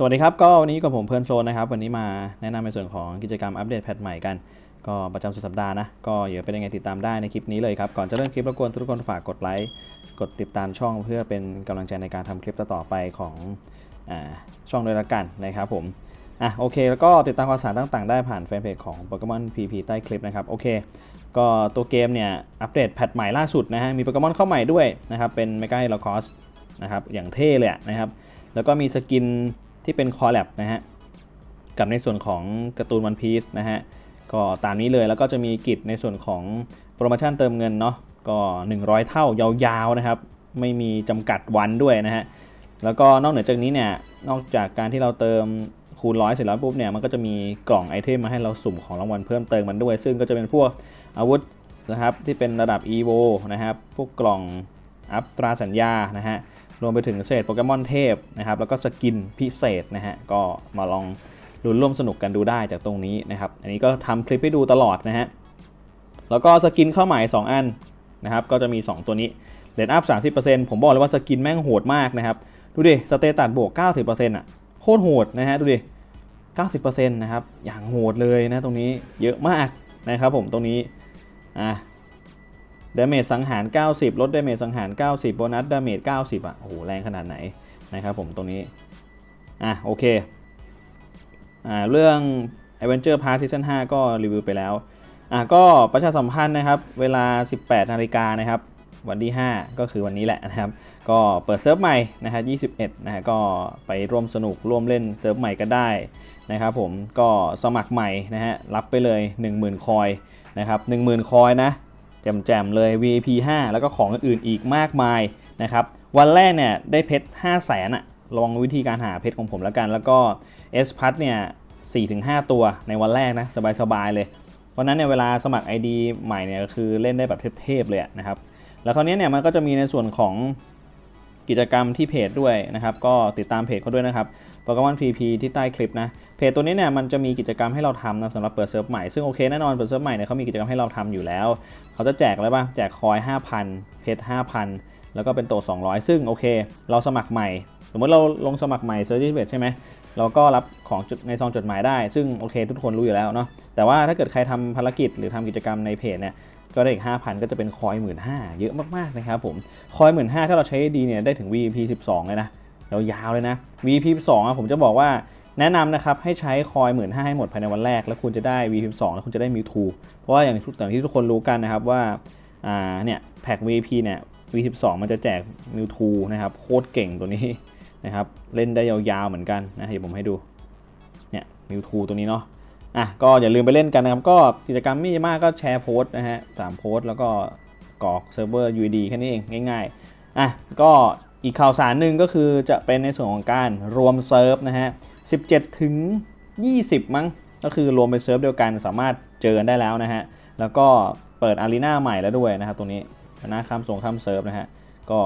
สวัสดีครับ ก็วันนี้กับผมเพื่อนโซนนะครับ วันนี้มาแนะนำในส่วนของกิจกรรมอัปเดตแพทใหม่กัน ก็ประจำสุดสัปดาห์นะ ก็เดี๋ยวเป็นยังไงติดตามได้ในคลิปนี้เลยครับ ก่อนจะเริ่มคลิปรบกวนทุกคนฝากกดไลค์ กดติดตามช่องเพื่อเป็นกำลังใจในการทำคลิปต่อไปของอช่องด้วยละกันนะครับผม อะโอเค แล้วก็ติดตามข่าวสารต่างๆ ได้ผ่านแฟนเพจของ Pokemon PP ใต้คลิปนะครับ โอเค ก็ตัวเกมเนี่ยอัปเดตแพทใหม่ล่าสุดนะฮะ มีโปเกมอนเข้าใหม่ด้วยนะครับ เป็น Mega h e l o c o s นะครับ อย่างเท่เลยนะครับ แล้วก็มีสกิน ที่เป็นคอ l แลบนะฮะกับในส่วนของการ์ตูนวันพีซนะฮะก็ตามนี้เลยแล้วก็จะมีกิจในส่วนของโปรโมชั่นเติมเงินเนาะก็ 100 เท่ายาวๆนะครับไม่มีจำกัดวันด้วยนะฮะแล้วก็นอกเหนือจากนี้เนี่ยนอกจากการที่เราเติมคูณร้อยเสร็จแล้วปุ๊บเนี่ยมันก็จะมีกล่องไอเทมมาให้เราสุ่มของรางวัลเพิ่มเติมมันด้วย ซึ่งก็จะเป็นพวกอาวุธนะครับที่เป็นระดับ EVO นะครับพวกกล่องอัพตราสัญญานะฮะ รวมไปถึงเศษโปเกมอนเทพนะครับ แล้วก็สกินพิเศษนะฮะ ก็มาลองลุ้นร่วมสนุกกันดูได้จากตรงนี้นะครับ อันนี้ก็ทำคลิปให้ดูตลอดนะฮะ แล้วก็สกินเข้าใหม่ 2 อันนะครับ ก็จะมี 2 ตัวนี้เลนอัพ30%ผมบอกเลยว่าสกินแม่งโหดมากนะครับ ดูดิ สเตตัสบวก 90%อะ โคตรโหดนะฮะ ดูดิ 90%นะครับ อย่างโหดเลยนะตรงนี้ เยอะมากนะครับผมตรงนี้ อะ ดาเมจสังหาร 90 ลดดาเมจสังหาร 90 โบนัสดาเมจ 90 อะ โอ้โห แรงขนาดไหนนะครับผมตรงนี้ อะ โอเค อ่า เรื่อง Adventure Pass Season 5 ก็รีวิวไปแล้ว อะ ก็ประชาสัมพันธ์นะครับ เวลา 18 นาฬิกานะครับ วันที่ 5 ก็คือวันนี้แหละนะครับ ก็เปิดเซิร์ฟใหม่นะฮะ21 นะฮะ ก็ไปร่วมสนุกร่วมเล่นเซิร์ฟใหม่กันได้นะครับผม ก็สมัครใหม่นะฮะ รับไปเลย 10,000 คอยนะครับ 10,000 คอยนะ แจมๆเลย VIP 5 แล้วก็ของอื่นๆอีกมากมายนะครับ วันแรกเนี่ยได้เพชร5 0 0แสนอะลองวิธีการหาเพชรของผมแล้วกัน แล้วก็ S พัทเนี่ย4-5 ตัวในวันแรกนะ สบายๆเลย วันนั้นเนี่ยเวลาสมัคร ID ใหม่เนี่ยก็คือเล่นได้แบบเทพๆเลยนะครับ แล้วคราวนี้เนี่ยมันก็จะมีในส่วนของกิจกรรมที่เพจด้วยนะครับ ก็ติดตามเพจเขาด้วยนะครับ Pokemon PP ที่ใต้คลิปนะ เพจตัวนี้เนี่ยมันจะมีกิจกรรมให้เราทำนะสำหรับเปิดเซิร์ฟใหม่ ซึ่งโอเคแน่นอนเปิดเซิร์ฟใหม่เนี่ยเขามีกิจกรรมให้เราทำอยู่แล้ว เขาจะแจกอะไรบ้างแจกคอย 5,000 เพชร5,000 แล้วก็เป็นโตะ200 ซึ่งโอเค เราสมัครใหม่ สมมติเราลงสมัครใหม่เซิร์ฟที่เพจใช่ไหมเราก็รับของจดในซองจดหมายได้ ซึ่งโอเค ทุกคนรู้อยู่แล้วเนาะแต่ว่าถ้าเกิดใครทำภารกิจหรือทำกิจกรรมในเพจเนี่ยก็ได้อีก 5,000 ก็จะเป็นคอย 15,000 เยอะมากๆนะครับผมคอย 15,000 ถ้าเราใช้ดีเนี่ยได้ถึง VP 12 เลยนะยาวๆเลยนะ VP 12อะผมจะบอกว่า แนะนำนะครับให้ใช้คอย15,000ให้หมดภายในวันแรก แล้วคุณจะได้ VP 12 แล้วคุณจะได้มิวทูเพราะว่าอย่างที่ทุกคนรู้กันนะครับว่าอ่าเนี่ยแพ็ก VP เนี่ย VP 12 มันจะแจกมิวทูนะครับโคตรเก่งตัวนี้นะครับเล่นได้ยาวๆเหมือนกันนะเดี๋ยวผมให้ดูเนี่ยมิวทูตัวนี้เนาะอะก็อย่าลืมไปเล่นกันนะครับ ก็กิจกรรมไม่มากก็แชร์โพสต์นะฮะสามโพสต์แล้วก็กรอกเซิร์ฟเวอร์ UID แค่นี้เองง่ายๆอะก็อีกข่าวสารหนึ่งก็คือจะเป็นในส่วนของการรวมเซิร์ฟนะฮะ 17 ถึง 20 มั้ง ก็คือรวมเป็นเซิร์ฟเดียวกันสามารถเจอกันได้แล้วนะฮะ แล้วก็เปิดอารีนาใหม่แล้วด้วยนะครับตรงนี้น้าข้ามส่งข้ามเซิร์ฟนะฮะ ก็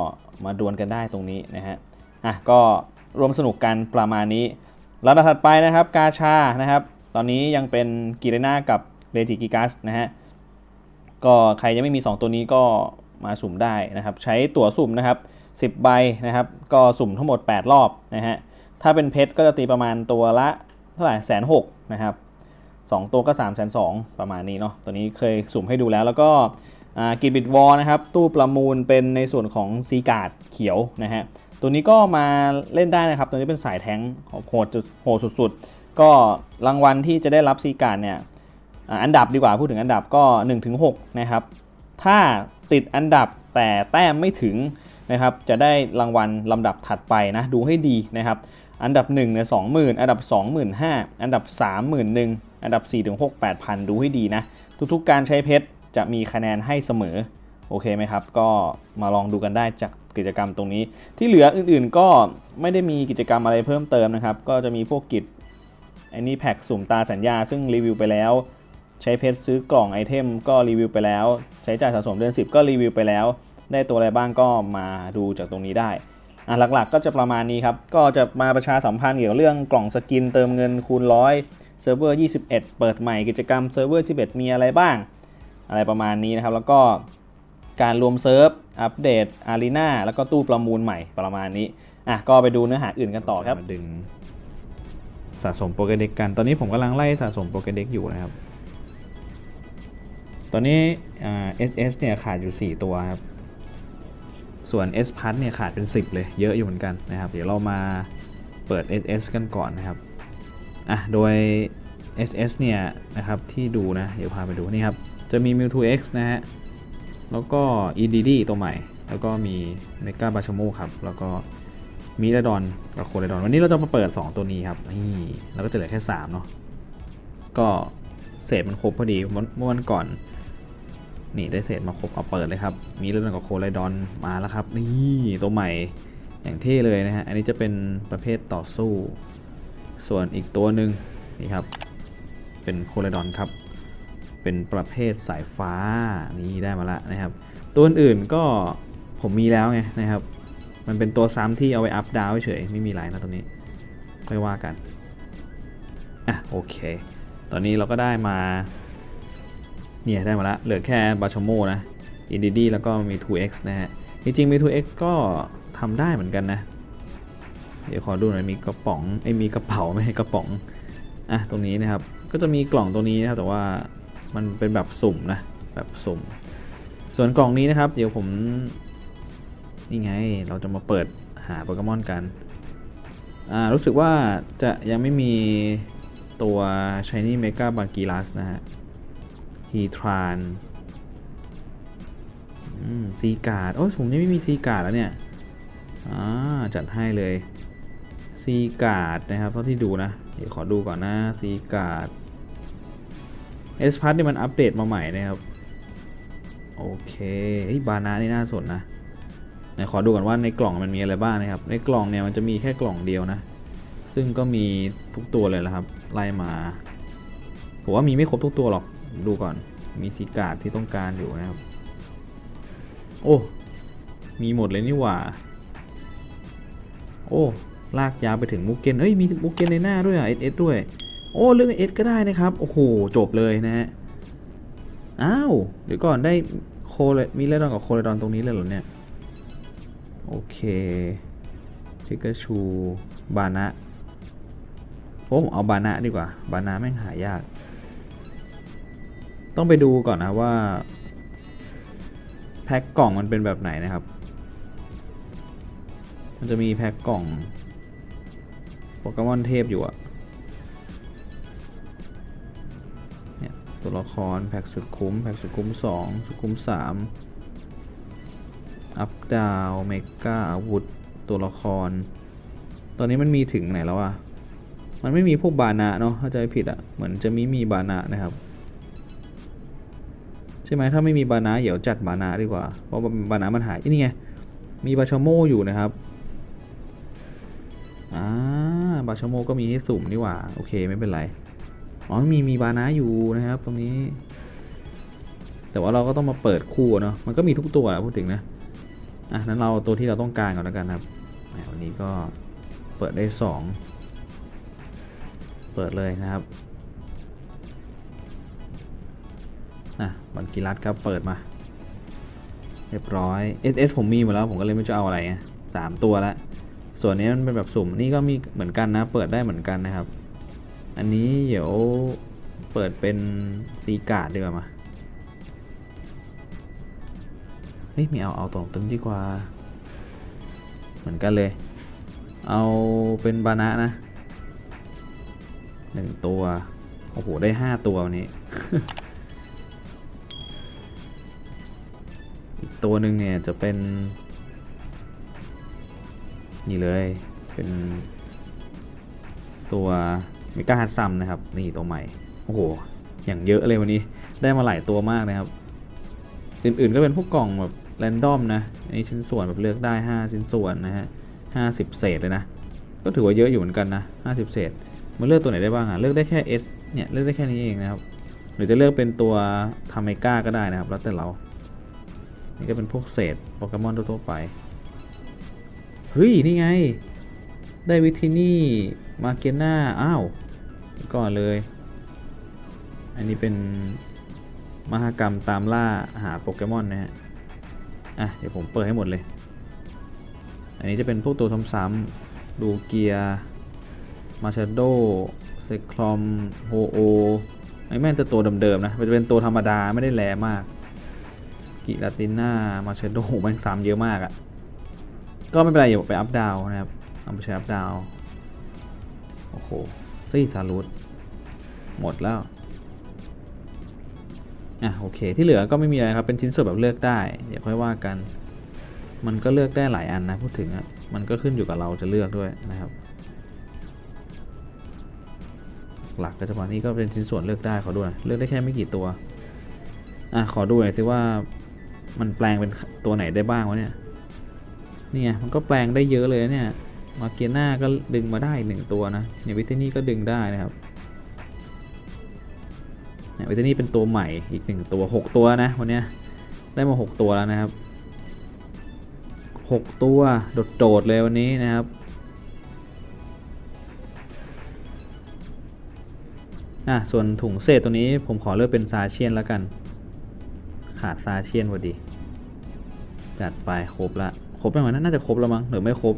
มาดวลกันได้ตรงนี้นะฮะ อะก็รวมสนุกกันประมาณนี้ลำดับถัดไปนะครับกาชานะครับ ตอนนี้ยังเป็นกีเรนากับเรจิกิกัสนะฮะ ก็ใครยังไม่มี 2 ตัวนี้ก็มาสุ่มได้นะครับ ใช้ตั๋วสุ่มนะครับ 10 ใบนะครับ ก็สุ่มทั้งหมด 8 รอบนะฮะ ถ้าเป็นเพชรก็จะตีประมาณตัวละเท่าไหร่แสนหกนะครับสองตัวก็3ามแสนสองประมาณนี้เนาะตัวนี้เคยสุ่มให้ดูแล้วแล้วก็กิบิดวอลนะครับ ตู้ประมูลเป็นในส่วนของซีการ์ดเขียวนะฮะตัวนี้ก็มาเล่นได้นะครับ ตัวนี้เป็นสายแทงโหดโหดสุดๆ ก็รางวัลที่จะได้รับซีการ์ดเนี่ยอันดับดีกว่าพูดถึงอันดับก็ 1-6 นะครับ ถ้าติดอันดับแต่แต้มไม่ถึงนะครับ จะได้รางวัลลำดับถัดไปนะ ดูให้ดีนะครับ อันดับ1เนี่ยสองหมื่นอันดับ2 1 5 0 0 อันดับ 3 1 0 0 0 อันดับ 4 ถึง 6 8,000 ดูให้ดีนะ ทุกๆ การใช้เพชรจะมีคะแนนให้เสมอ โอเคไหมครับ ก็มาลองดูกันได้จากกิจกรรมตรงนี้ ที่เหลืออื่นๆก็ไม่ได้มีกิจกรรมอะไรเพิ่มเติมนะครับ ก็จะมีพวกกิจไอ้นี่แพ็กสุ่มตาสัญญา ซึ่งรีวิวไปแล้ว ใช้เพชรซื้อกล่องไอเทมก็รีวิวไปแล้ว ใช้จ่ายสะสมเดือน10 ก็รีวิวไปแล้ว ได้ตัวอะไรบ้างก็มาดูจากตรงนี้ได้ อะหลักๆก็จะประมาณนี้ครับ ก็จะมาประชาสัมพันธ์เกี่ยวกับเรื่องกล่องสกินเติมเงินคูณร้อยเซิร์ฟเวอร์21 เปิดใหม่กิจกรรมเซิร์ฟเวอร์11 มีอะไรบ้าง อะไรประมาณนี้นะครับ แล้วก็การรวมเซิร์ฟ อัปเดตอารีนาแล้วก็ตู้ประมูลใหม่ประมาณนี้ อะ ก็ไปดูเนื้อหาอื่นกันต่อครับดึงสะสมโปเกเด็กกัน ตอนนี้ผมกำลังไล่สะสมโปเกเด็กอยู่นะครับ ตอนนี้เอ่า SS เนี่ยขาดอยู่ 4 ตัวครับ ส่วน S พัทเนี่ยขาดเป็น 10 เลยเยอะอยู่เหมือนกันนะครับ เดี๋ยวเรามาเปิด SS กันก่อนนะครับอะโดย SS เนี่ยนะครับที่ดูนะ เดี๋ยวพาไปดูนี่ครับ จะมี Mewtwo X นะฮะ แล้วก็ EDD ตัวใหม่ แล้วก็มี Mega b a c h a m o ครับ แล้วก็มีดดอนกับโคเรดอน วันนี้เราจะมาเปิด 2 ตัวนี้ครับนี่แล้วก็จะเหลือแค่ 3 เนาะก็เศษมันครบพอดีเมื่อวันก่อน นี่ได้เศษมาครบเอาเปิดเลยครับ มีเรื่องกับโคไลดอนมาแล้วครับ นี่ตัวใหม่อย่างเท่เลยนะฮะ อันนี้จะเป็นประเภทต่อสู้ ส่วนอีกตัวหนึ่งนี่ครับ เป็นโคไลดอนครับ เป็นประเภทสายฟ้านี่ได้มาละนะครับ ตัวอื่นก็ผมมีแล้วไงนะครับ มันเป็นตัวซ้ำที่เอาไว้อัพดาวเฉยไม่มีอะไรนะตรงนี้ค่อยว่ากันอะโอเค ตอนนี้เราก็ได้มา เนี่ยได้มาละเหลือแค่บาชโมนะอินดีดีแล้วก็มี 2x นะฮะ จริงๆมี 2x ก็ทำได้เหมือนกันนะ เดี๋ยวขอดูหน่อยมีกระป๋องไอ้มีกระเป๋าไม่ใช่กระป๋องอะตรงนี้นะครับก็จะมีกล่องตัวนี้นะครับแต่ว่ามันเป็นแบบสุ่มนะแบบสุ่ม ส่วนกล่องนี้นะครับ เดี๋ยวผมนี่ไงเราจะมาเปิดหาโปเกมอนกันอ่ารู้สึกว่าจะยังไม่มีตัว Shiny Mega b a n g i l a s นะฮะ ฮีทรานซีการ์ดโอ้ยผมยังไม่มีซีการ์ดแล้วเนี่ยอ่าจัดให้เลยซีการ์ดนะครับเท่าที่ดูนะ เดี๋ยวขอดูก่อนนะซีการ์ดเอสพัทนี่ยมันอัปเดตมาใหม่นะครับ โอเคเฮ้บานานี่น่าสนนะไหนขอดูก่อนว่าในกล่องมันมีอะไรบ้างนะครับ ในกล่องเนี่ยมันจะมีแค่กล่องเดียวนะ ซึ่งก็มีทุกตัวเลยแหละครับ ไล่มาผมว่ามีไม่ครบทุกตัวหรอก ดูก่อน มีซีกาดที่ต้องการอยู่นะครับ โอ้ มีหมดเลยนี่หว่า โอ้ ลากยาวไปถึงมุกเกนเอ้ย มีมุกเกนในหน้าด้วยอะเอสเอสด้วย โอ้ เรื่องเอสก็ได้นะครับ โอ้โห จบเลยนะฮะ อ้าว เดี๋ยวก่อนได้โคเลมีเลดอนกับโคเลดอนตรงนี้เลยเหรอเนี่ย โอเคชิกาชู บานะผมเอาบานะดีกว่า บานะแม่งหายาก ต้องไปดูก่อนนะว่า แพ็คกล่องมันเป็นแบบไหนนะครับ มันจะมีแพ็คกล่องโปเกมอนเทพอยู่อะเนี่ยตัวละครแพ็คสุดคุ้ม แพ็คสุดคุ้ม 2 สุดคุ้ม 3 อัพดาวเมกาอาวุธ ตัวละคร ตอนนี้มันมีถึงไหนแล้วอะมันไม่มีพวกบานะเนาะเข้าใจผิดอะเหมือนจะมีมีบานะนะครับ ช่ไหมถ้าไม่มีบานาเดี๋ยวจัดบานาดีกว่า เพราะบานามันหายนี่ไง มีบาชโมอยู่นะครับอ่าบาชโมก็มีให้สุ่มนี่หว่า โอเคไม่เป็นไร อ๋อมีมีบานาอยู่นะครับ ตรงนี้ แต่ว่าเราก็ต้องมาเปิดคู่เนาะ มันก็มีทุกตัวพูดถึงนะ อะนั้นเราตัวที่เราต้องการก่อนแล้วกันครับวันนี้ก็เปิดได้สองเปิดเลยนะครับ อะบันกีรัตครับเปิดมา เรียบร้อย SS ผมมีหมดแล้วผมก็เลยไม่จะเอาอะไรสามตัวละส่วนนี้มันเป็นแบบสุ่มนี่ก็มีเหมือนกันนะ เปิดได้เหมือนกันนะครับ อันนี้เดี๋ยวเปิดเป็นซีการ์ดดีกว่ามาเฮ้ยม่เอาเอาตรงตึงดีกว่า เหมือนกันเลย เอาเป็นบานะนะหนึ่งตัว โอ้โห ได้ห้าตัววันนี้ ตัวหนึ่งเนี่ยจะเป็น นี่เลย เป็น ตัวมิก้าฮัตซัมนะครับ นี่ตัวใหม่ โอ้โห อย่างเยอะเลยวันนี้ ได้มาหลายตัวมากนะครับ อื่นๆก็เป็นพวกกล่องแบบแรนดอมนะอันนี้ชิ้นส่วนแบบเลือกได้ 5 ชิ้นส่วนนะฮะ50เศษเลยนะ ก็ถือว่าเยอะอยู่เหมือนกันนะ50เศษมันเลือกตัวไหนได้บ้างอะ เลือกได้แค่ S เนี่ย เลือกได้แค่นี้เองนะครับ หรือจะเลือกเป็นตัวทาเมก้าก็ได้นะครับ แล้วแต่เรา นี่ก็เป็นพวกเศษโปเกมอนทั่วๆไป เฮ้ย นี่ไง ได้วิธีนี่ มาเกน่า อ้าว ก่อนเลย อันนี้เป็นมหากรรมตามล่าหาโปเกมอนนะฮะ อะ เดี๋ยวผมเปิดให้หมดเลย อันนี้จะเป็นพวกตัวซ้ำๆดูเกียมาชาโดเซคลอม โฮโอไอแม่งจะตัวเดิมๆนะ มันจะเป็นตัวธรรมดาไม่ได้แรงมาก กิลาติน่ามาเชาโดแม่งซ้ำเยอะมากอะ่ะ ก็ไม่เป็นไรอย่าไปอัพดาวนะครับ เอาไปใช้อัพดาว โอ้โหซี่ซารุตหมดแล้ว อะโอเค ที่เหลือก็ไม่มีอะไรครับ เป็นชิ้นส่วนแบบเลือกได้ เดี๋ยวค่อยว่ากัน มันก็เลือกได้หลายอันนะพูดถึงอะมันก็ขึ้นอยู่กับเราจะเลือกด้วยนะครับ หลักก็จะประมาณนี้ก็เป็นชิ้นส่วนเลือกได้ขอดูหน่อยเลือกได้แค่ไม่กี่ตัวอะขอดูหน่อยสิว่า มันแปลงเป็นตัวไหนได้บ้างวะเนี่ยนี่ไงมันก็แปลงได้เยอะเลยเนี่ยมาเกียน่าก็ดึงมาได้อีกหนึ่งตัวนะเนี่ยวิทนี่ก็ดึงได้นะครับเนี่ยวิทนี่เป็นตัวใหม่อีกหนึ่งตัวหกตัวนะวันนี้ได้มาหกตัวแล้วนะครับหกตัวโดดๆเลยวันนี้นะครับอะส่วนถุงเศษตัวนี้ผมขอเลือกเป็นซาเชียนแล้วกัน ขาดซาเชียนพอดี จัดไปครบละ ครบไปไหมน่าจะครบแล้วมั้งหรือไม่ครบ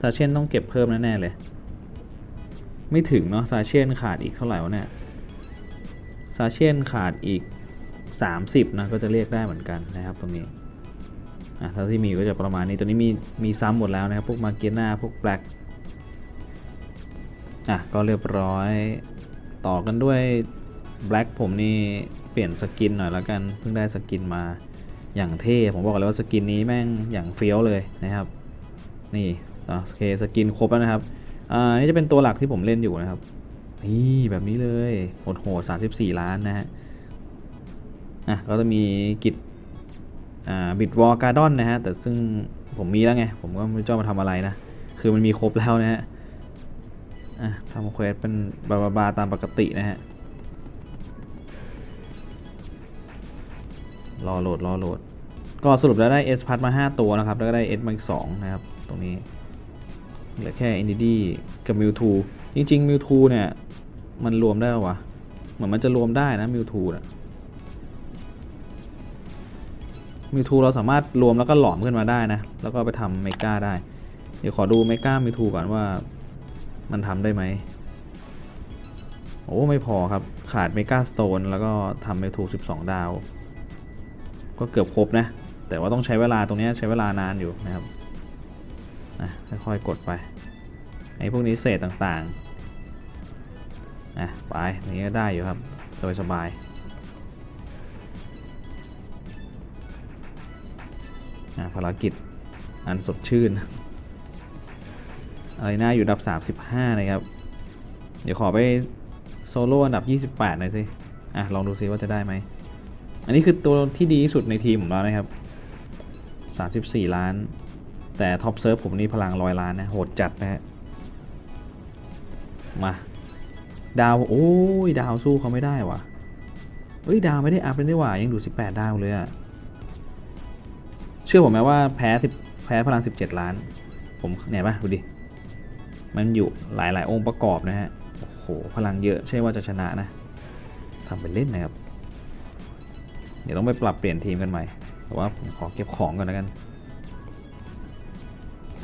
ซาเชียนต้องเก็บเพิ่มแน่ๆเลย ไม่ถึงเนาะซาเชียนขาดอีกเท่าไหร่วะเนี่ย ซาเชียนขาดอีก 30นะก็จะเรียกได้เหมือนกันนะครับตรงนี้อะเท่าที่มีก็จะประมาณนี้ตัวนี้มีมีซ้ำหมดแล้วนะครับพวกมาเกียนาพวกแบล็กอะก็เรียบร้อยต่อกันด้วยแบล็กผมนี่ ลี่ยนสกินหน่อยแล้วกัน เพิ่งได้สกินมาอย่างเท่ ผมบอกเลยว่าสกินนี้แม่งอย่างเฟี้ยวเลยนะครับ นี่โอเคสกินครบแล้วนะครับ อ่า นี่จะเป็นตัวหลักที่ผมเล่นอยู่นะครับ นี่แบบนี้เลยโหดโหดสามสิบสี่ล้านนะฮะ อะก็จะมีกิจ อ่า บิดวอลการ์ดอนนะฮะ แต่ซึ่งผมมีแล้วไง ผมก็ไม่รู้จะเอามาทำอะไรนะ คือมันมีครบแล้วนะฮะ อะทำเควสเป็นบาบาบาตามปกตินะฮะ รอโหลดรอโหลด ก็สรุปแล้วได้ S พัดมา 5 ตัวนะครับ แล้วก็ได้ S มาอีก2นะครับ ตรงนี้เหลือแค่ n d d กับ Mewtwo จริงๆ Mewtwo เนี่ย มันรวมได้ปะวะ เหมือนมันจะรวมได้นะ Mewtwo นะ Mewtwo เราสามารถรวมแล้วก็หลอมขึ้นมาได้นะ แล้วก็ไปทำเมกาได้ เดี๋ยวขอดูเมกา Mewtwo ก่อนว่ามันทำได้ไหมโอ้ ไม่พอครับ ขาดเมกาสโตนแล้วก็ทำ Mewtwo 12 ดาว ก็เกือบครบนะ แต่ว่าต้องใช้เวลาตรงนี้ใช้เวลานานอยู่นะครับนะค่อยๆกดไปไอ้พวกนี้เศษต่างๆนะไปอย่างนี้ก็ได้อยู่ครับสบายสบายๆนะภารกิจอันสดชื่นอะไรน่าอยู่อันดับ 35 นะครับ เดี๋ยวขอไปโซโล่อันดับ 28หน่อยสิ อะ ลองดูซิว่าจะได้ไหม อันนี้คือตัวที่ดีที่สุดในทีมผมแล้วนะครับ 34 ล้าน แต่ท็อปเซิร์ฟผมนี่พลังร้อยล้านนะ โหดจัดนะฮะ มา ดาว โอ้ย ดาวสู้เขาไม่ได้วะเฮ้ย ดาวไม่ได้อัพเลยนี่หว่า ยังดู 18 ดาวเลยอะเชื่อผมไหมว่าแพ้10แพ้พลัง 17 ล้าน ผมเนี่ยปะดูดิ มันอยู่หลายๆ องค์ประกอบนะฮะ โอ้โห พลังเยอะ ใช่ว่าจะชนะนะทำเป็นเล่นนะครับ ดี๋ยวต้องไปปรับเปลี่ยนทีมกันใหม่ แต่ว่าผมขอเก็บของก่อนแล้วกัน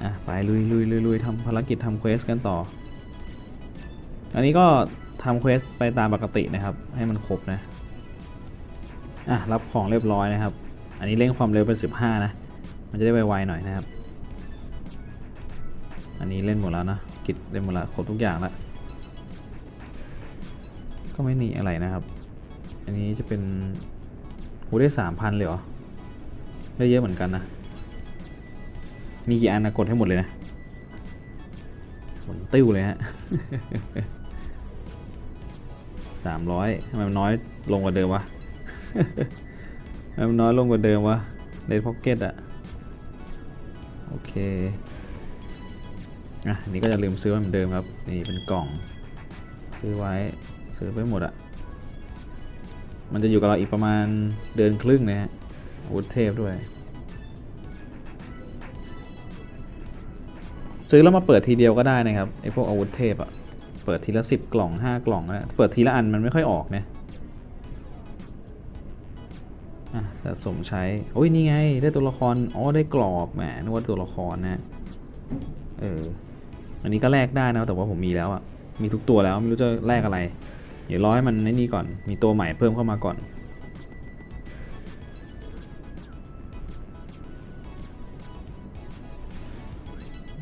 อะ ไปลุยลุยลุยลุยทำภารกิจทำเควสกันต่อ อันนี้ก็ทำเควสไปตามปกตินะครับ ให้มันครบนะ อะ รับของเรียบร้อยนะครับ อันนี้เร่งความเร็วเป็น 15 นะ มันจะได้ไวๆหน่อยนะครับ อันนี้เล่นหมดแล้วนะ กิจเล่นหมดแล้วครบทุกอย่างแล้ว ก็ไม่หนีอะไรนะครับ อันนี้จะเป็น โหได้สามพันเลยเหรอ ได้เยอะเหมือนกันนะ มีกี่อันนะกดให้หมดเลยนะหมดติ้วเลยฮะสามร้อยทำไมมันน้อยลงกว่าเดิมวะทำไมมันน้อยลงกว่าเดิมวะเลดพ็อกเก็ตอะโอเคอะนนี้ก็จะลืมซื้อเหมือนเดิมครับ นี่เป็นกล่อง ซื้อไว้ซื้อไปหมดอะ มันจะอยู่กับเราอีกประมาณเดือนครึ่งนะฮะอาวุธเทพด้วย ซื้อแล้วมาเปิดทีเดียวก็ได้นะครับไอพวกอาวุธเทพอะเปิดทีละสิบกล่องห้ากล่องนะเปิดทีละอันมันไม่ค่อยออกนะอะสะสมใช้ โอ้ย นี่ไง ได้ตัวละคร อ๋อ ได้กรอบ แหมนึกว่าตัวละครนะ เออ อันนี้ก็แลกได้นะ แต่ว่าผมมีแล้วอะมีทุกตัวแล้ว ไม่รู้จะแลกอะไร เดี๋ยวรอให้มันในนี่ก่อน มีตัวใหม่เพิ่มเข้ามาก่อน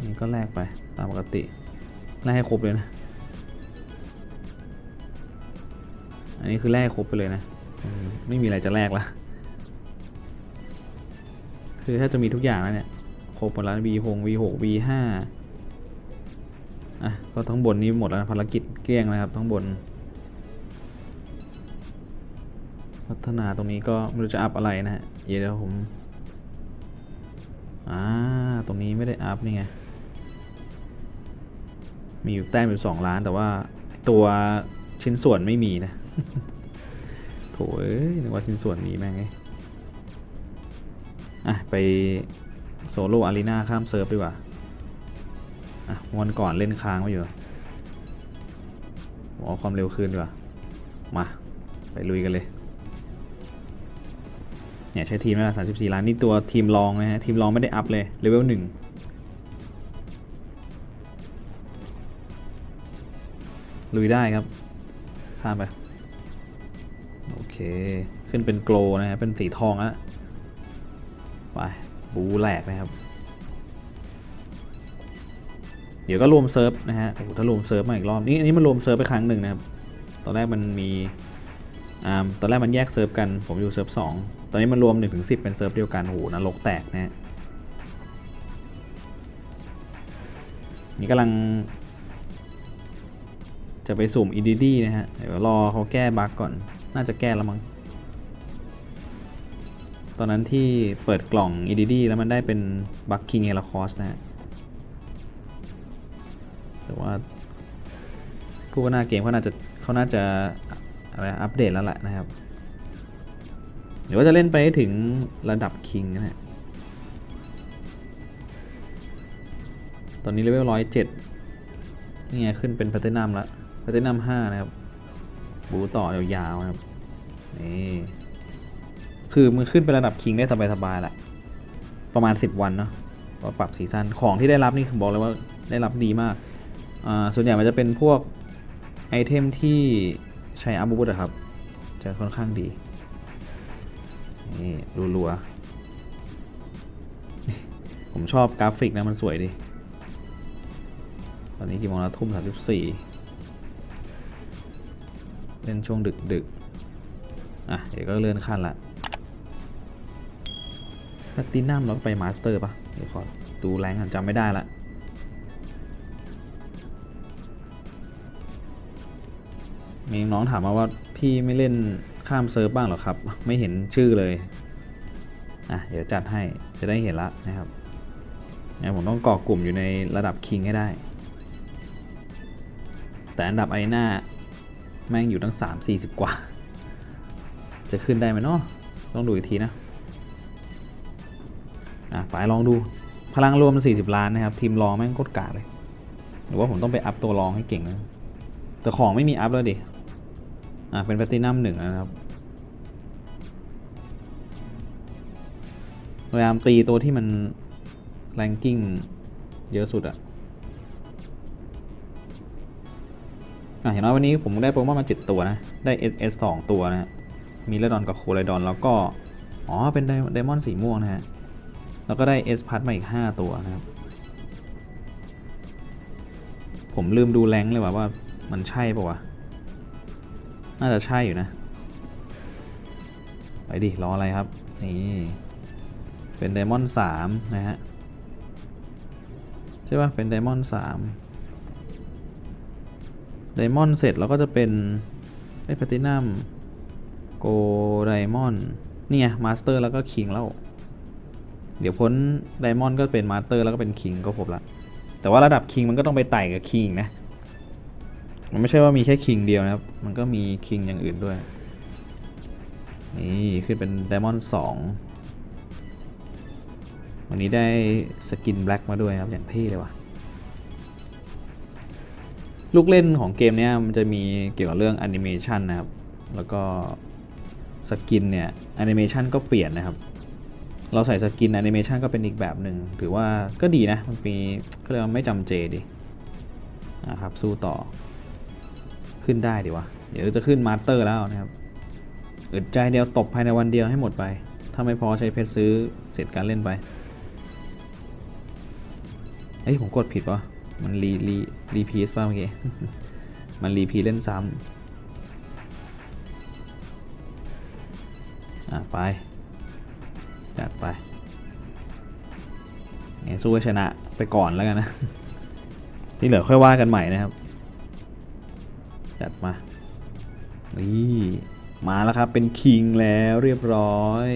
นี่ก็แลกไปตามปกติแลกให้ครบเลยนะ อันนี้คือแลกครบไปเลยนะมไม่มีอะไรจะแลกละคือถ้าจะมีทุกอย่างแล้วเนี่ยครบหมดแล้ว V หง V หก V ห้าอะก็ทั้งบนนี้หมดแล้วนะภารกิจเกลี้ยงนะครับทั้งบน พัฒนาตรงนี้ก็ไม่รู้จะอัพอะไรนะฮะเดี๋ยวผมอ่าตรงนี้ไม่ได้อัพนี่ไงมีอยู่แต้มอยู่สองล้านแต่ว่าตัวชิ้นส่วนไม่มีนะโถเอ้ยนึกว่าชิ้นส่วนมีแม่งไงอะไปโซโล่อารีนาข้ามเซิร์ฟดีกว่าอะวันก่อนเล่นค้างไว้อยู่ผมเอาความเร็วคืนดีกว่า มา ไปลุยกันเลย เนี่ยใช้ทีมแล้วสามสิบสี่ล้านนี่ตัวทีมรองนะฮะทีมรองไม่ได้อัพเลยเลเวลหนึ่งลุยได้ครับข้ามไปโอเค ขึ้นเป็นโกลนะฮะเป็นสีทองแล้วไปบูแหลกนะครับ เดี๋ยวก็รวมเซิร์ฟนะฮะถ้ารวมเซิร์ฟมาอีกรอบนี่อันนี้มันรวมเซิร์ฟไปครั้งหนึ่งนะครับ ตอนแรกมันมีอ่าตอนแรกมันแยกเซิร์ฟกัน ผมอยู่เซิร์ฟสอง ตอนนี้มันรวม1นถึงสิเป็นเซิร์ฟเดียวกันโอ้โหนรกแตกนะฮะนี่กำลัง จะไปสุ่ม EDD นะฮะ เดี๋ยวรอเขาแก้บั๊กก่อน น่าจะแก้แล้วมั้ง ตอนนั้นที่เปิดกล่อง EDD แล้วมันได้เป็นบัคคิงเฮลคอสนะฮะ แต่ว่าผู้พัฒนาเกมเขาน่าจะเขาน่าจะอะไรอัปเดตแล้วแหละนะครับ เดี๋ยวว่าจะเล่นไปให้ถึงระดับคิงนะฮะ ตอนนี้เลเวลร้อยเจ็ดนี่ไงขึ้นเป็นแพลตินัมแล้วแพลตินัมห้านะครับ บูต่อยาวๆนะครับ นี่ คือมันขึ้นเป็นระดับคิงได้สบายๆแหละ ประมาณ 10 วันเนาะว่าปรับซีซันของที่ได้รับนี่คือบอกเลยว่าได้รับดีมากอ่าส่วนใหญ่มันจะเป็นพวกไอเทมที่ใช้อาวุธอะครับ จะค่อนข้างดี นี่รัวๆ ผมชอบกราฟิกนะ มันสวยดี ตอนนี้กี่โมงแล้วทุ่มสามสิบสี่เล่นช่วงดึกดึกๆอะ เดี๋ยวก็เลื่อนขั้นละแพตตินัมเราไปมาสเตอร์ปะเดี๋ยวขอดูแรงกันจำไม่ได้ละมีน้องถามมาว่าพี่ไม่เล่น ข้ามเซิร์ฟบ้างหรอครับ ไม่เห็นชื่อเลย อะ เดี๋ยวจัดให้จะได้เห็นละนะครับเนี่ยผมต้องก่อกลุ่มอยู่ในระดับคิงให้ได้ แต่อันดับไอหน้าแม่งอยู่ตั้ง 3 40 กว่า จะขึ้นได้ไหมเนาะต้องดูอีกทีนะ อะไปลองดูพลังรวม 40 ล้านนะครับ ทีมรองแม่งโคตรกาเลย หรือว่าผมต้องไปอัพตัวรองให้เก่งนะแต่ของไม่มีอัพแล้วดิ อะเป็นแพลตตินัมหนึ่งนะครับพยายามตีตัวที่มันแรงกิ้งเยอะสุดอะอะเห็นไหมวันนี้ผมได้โปรโมทมาเจ็ดตัวนะ ได้ SS สองตัวนะ มีเลดอนกับโคไลดอนแล้วก็ อ๋อ เป็นไดมอนด์สีม่วงนะฮะ แล้วก็ได้ S พัทมาอีก 5 ตัวนะครับ ผมลืมดูแรงเลยว่าว่ามันใช่ปะวะ น่าจะใช่อยู่นะ ไปดิรออะไรครับ นี่ เป็นไดมอนด์สามนะฮะ ใช่ปะเป็นไดมอนด์สามไดมอนด์เสร็จแล้วก็จะเป็นไอ้แพตินัมโกไดมอนด์นี่ไงมาสเตอร์แล้วก็คิงแล้ว เดี๋ยวพ้นไดมอนด์ก็เป็นมาสเตอร์แล้วก็เป็นคิงก็ครบละแต่ว่าระดับคิงมันก็ต้องไปไต่กับคิงนะ มันไม่ใช่ว่ามีแค่คิงเดียวนะครับ มันก็มีคิงอย่างอื่นด้วย นี่ขึ้นเป็นไดมอนด์สองวันนี้ได้สกินแบล็กมาด้วยครับ อย่างเท่เลยว่ะ ลูกเล่นของเกมเนี้ยมันจะมีเกี่ยวกับเรื่องแอนิเมชันนะครับ แล้วก็สกินเนี่ยแอนิเมชันก็เปลี่ยนนะครับ เราใส่สกินแอนิเมชันก็เป็นอีกแบบหนึ่งถือว่าก็ดีนะ มันมีก็เรียกว่าไม่จำเจดีนะครับ สู้ต่อ ขึ้นได้ดีวะ เดี๋ยวจะขึ้นมาสเตอร์แล้วนะครับอึดใจเดียวตบภายในวันเดียวให้หมดไป ถ้าไม่พอใช้เพชรซื้อเสร็จการเล่นไปเอ้ยผมกดผิดวะมันรีรีรีพีสป่ะเมื่อกี้ มันรีพีเล่นซ้ำอะไป จัดไปไงสู้ชนะไปก่อนแล้วกันนะ ที่เหลือค่อยว่ากันใหม่นะครับ จัดมานี่มาแล้วครับเป็นคิงแล้วเรียบร้อย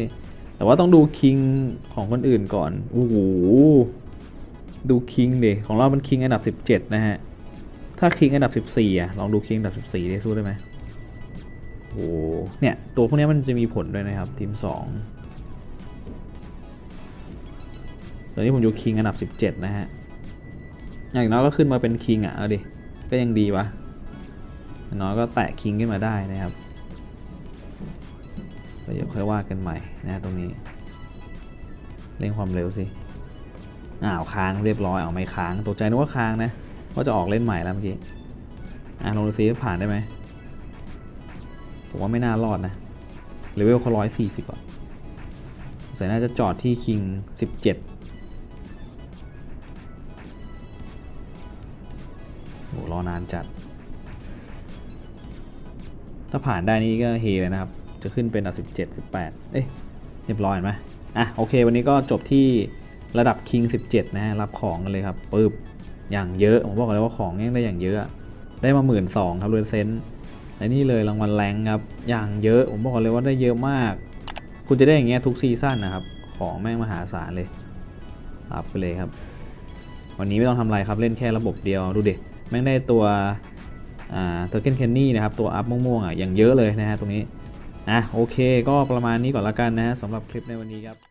แต่ว่าต้องดูคิงของคนอื่นก่อนโอ้โหดูคิงเดิของเรามันคิงอันดับ 17 นะฮะ ถ้าคิงอันดับ 14อะลองดูคิงอันดับ 14 ได้สู้ได้ไหมโอ้โหเนี่ย ตัวพวกนี้มันจะมีผลด้วยนะครับ ทีม 2 ตอนนี้ผมอยู่คิงอันดับ 17 นะฮะ อย่างน้อยก็ขึ้นมาเป็นคิงอะเอาดิ ก็ยังดีวะ น้อยก็แตะคิงขึ้นมาได้นะครับแล้วเดี๋ยวค่อยว่ากันใหม่นะตรงนี้เร่งความเร็วสิอ้าวค้างเรียบร้อยเอาไม่ค้างตกใจนึกว่าค้างนะว่าจะออกเล่นใหม่แล้วเมื่อกี้อะลองดูซิผ่านได้ไหมผมว่าไม่น่ารอดนะเลเวลเขาร้อยสี่สิบอะใส่น่าจะจอดที่คิงสิบเจ็ดโหรอนานจัด ถ้าผ่านได้นี่ก็เฮเลยนะครับ จะขึ้นเป็นอันดับสิบเจ็ดสิบแปดเอ้ยเรียบร้อยเห็นไหมอะโอเค วันนี้ก็จบที่ระดับ King 17 นะฮะรับของกันเลยครับปึ๊บอย่างเยอะผมบอกเลยว่าของยังได้อย่างเยอะได้มาหมื่นสองครับเรนเซนและนี่เลยรางวัลแรงครับอย่างเยอะผมบอกเลยว่าได้เยอะมาก คุณจะได้อย่างเงี้ยทุกซีซั่นนะครับ ของแม่งมหาศาลเลยรับไปเลยครับ วันนี้ไม่ต้องทำอะไรครับเล่นแค่ระบบเดียวดูเดิแม่งได้ตัว เทอร์เกนเคนนี่นะครับตัวอัพม่วงๆอะอย่างเยอะเลยนะฮะตรงนี้อะโอเคก็ประมาณนี้ก่อนละกันนะฮะสำหรับคลิปในวันนี้ครับ